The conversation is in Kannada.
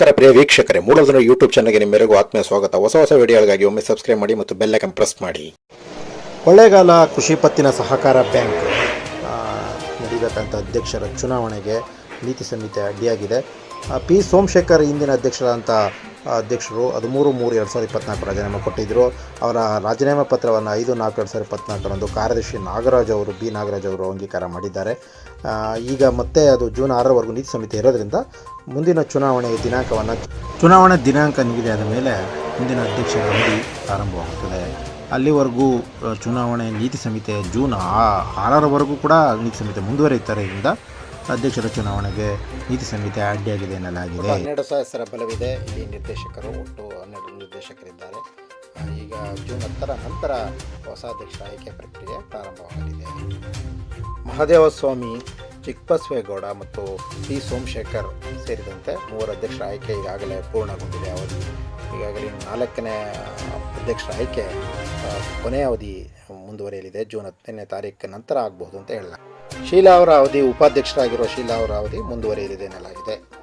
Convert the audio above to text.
ನಮಸ್ಕಾರ ಪ್ರಿಯ ವೀಕ್ಷಕರೇ ಯೂಟ್ಯೂಬ್ ಯೂಟ್ಯೂಬ್ ಚಾನಲ್ಗೆ ನಿಮ್ಮೆಲ್ಲರಿಗೂ ಆತ್ಮೀಯ ಸ್ವಾಗತ. ಹೊಸ ಹೊಸ ವಿಡಿಯೋಗಳಿಗಾಗಿ ಒಮ್ಮೆ ಸಬ್ಸ್ಕ್ರೈಬ್ ಮಾಡಿ ಮತ್ತು ಬೆಲ್ ಐಕನ್ ಪ್ರೆಸ್ ಮಾಡಿ. ಕೊಳ್ಳೇಗಾಲ ಕೃಷಿ ಪತ್ತಿನ ಸಹಕಾರ ಬ್ಯಾಂಕ್ ನಡೀತಕ್ಕಂಥ ಅಧ್ಯಕ್ಷರ ಚುನಾವಣೆಗೆ ನೀತಿ ಸಂಹಿತೆ ಅಡ್ಡಿಯಾಗಿದೆ. ಪಿ ಸೋಮಶೇಖರ್ ಇಂದಿನ ಅಧ್ಯಕ್ಷರಾದಂಥ ಅಧ್ಯಕ್ಷರು ಹದಿಮೂರು ಮೂರು ಎರಡು ಸಾವಿರದ ಇಪ್ಪತ್ನಾಲ್ಕು ರಾಜೀನಾಮೆ ಕೊಟ್ಟಿದ್ದರು ಅವರ ರಾಜೀನಾಮೆ ಪತ್ರವನ್ನು ಐದು ನಾಲ್ಕು ಎರಡು ಸಾವಿರದ ಇಪ್ಪತ್ನಾಲ್ಕರಂದು ಕಾರ್ಯದರ್ಶಿ ನಾಗರಾಜ್ ಅವರು, ಬಿ ನಾಗರಾಜ್ ಅವರು ಅಂಗೀಕಾರ ಮಾಡಿದ್ದಾರೆ. ಈಗ ಮತ್ತೆ ಅದು ಜೂನ್ ಆರರವರೆಗೂ ನೀತಿ ಸಮಿತಿ ಇರೋದ್ರಿಂದ ಮುಂದಿನ ಚುನಾವಣೆಯ ದಿನಾಂಕವನ್ನು ಚುನಾವಣೆ ದಿನಾಂಕ ನಿಗದಿಯಾದ ಮೇಲೆ ಮುಂದಿನ ಅಧ್ಯಕ್ಷರ ಅವಧಿ ಪ್ರಾರಂಭವಾಗುತ್ತದೆ. ಅಲ್ಲಿವರೆಗೂ ಚುನಾವಣೆ ನೀತಿ ಸಂಹಿತೆ ಜೂನ್ ಆರರವರೆಗೂ ಕೂಡ ನೀತಿ ಸಂಹಿತೆ ಮುಂದುವರಿಯುತ್ತರಿಂದ ಅಧ್ಯಕ್ಷರ ಚುನಾವಣೆಗೆ ನೀತಿ ಸಂಹಿತೆ ಅಡ್ಡಿಯಾಗಿದೆ ಎನ್ನಲಾಗಿದೆ. ಹನ್ನೆರಡು ಸಹಸ್ರ ಬಲವಿದೆ. ಇಲ್ಲಿ ನಿರ್ದೇಶಕರು ಒಟ್ಟು ಹನ್ನೆರಡು ನಿರ್ದೇಶಕರಿದ್ದಾರೆ. ಈಗ ಜೂನ್ ಹತ್ತರ ನಂತರ ಹೊಸ ಅಧ್ಯಕ್ಷ ಆಯ್ಕೆ ಪ್ರಕ್ರಿಯೆ ಪ್ರಾರಂಭವಾಗಲಿದೆ. ಮಹಾದೇವಸ್ವಾಮಿ ಚಿಕ್ಕಬಸವೇಗೌಡ ಮತ್ತು ಪಿ ಸೋಮಶೇಖರ್ ಸೇರಿದಂತೆ ಮೂವರು ಅಧ್ಯಕ್ಷರ ಆಯ್ಕೆ ಈಗಾಗಲೇ ಪೂರ್ಣಗೊಂಡಿದೆ. ಅವಧಿ ಈಗಾಗಲೇ ನಾಲ್ಕನೇ ಅಧ್ಯಕ್ಷರ ಆಯ್ಕೆ ಕೊನೆಯ ಅವಧಿ ಮುಂದುವರಿಯಲಿದೆ. ಜೂನ್ ಹತ್ತನೇ ತಾರೀಕು ನಂತರ ಆಗಬಹುದು ಅಂತ ಹೇಳಲಾಗಿದೆ. ಶೀಲಾ ಅವರ ಅವಧಿ ಉಪಾಧ್ಯಕ್ಷರಾಗಿರುವ ಶೀಲಾವರ ಅವಧಿ ಮುಂದುವರಿಯಲಿದೆ ಎನ್ನಲಾಗಿದೆ.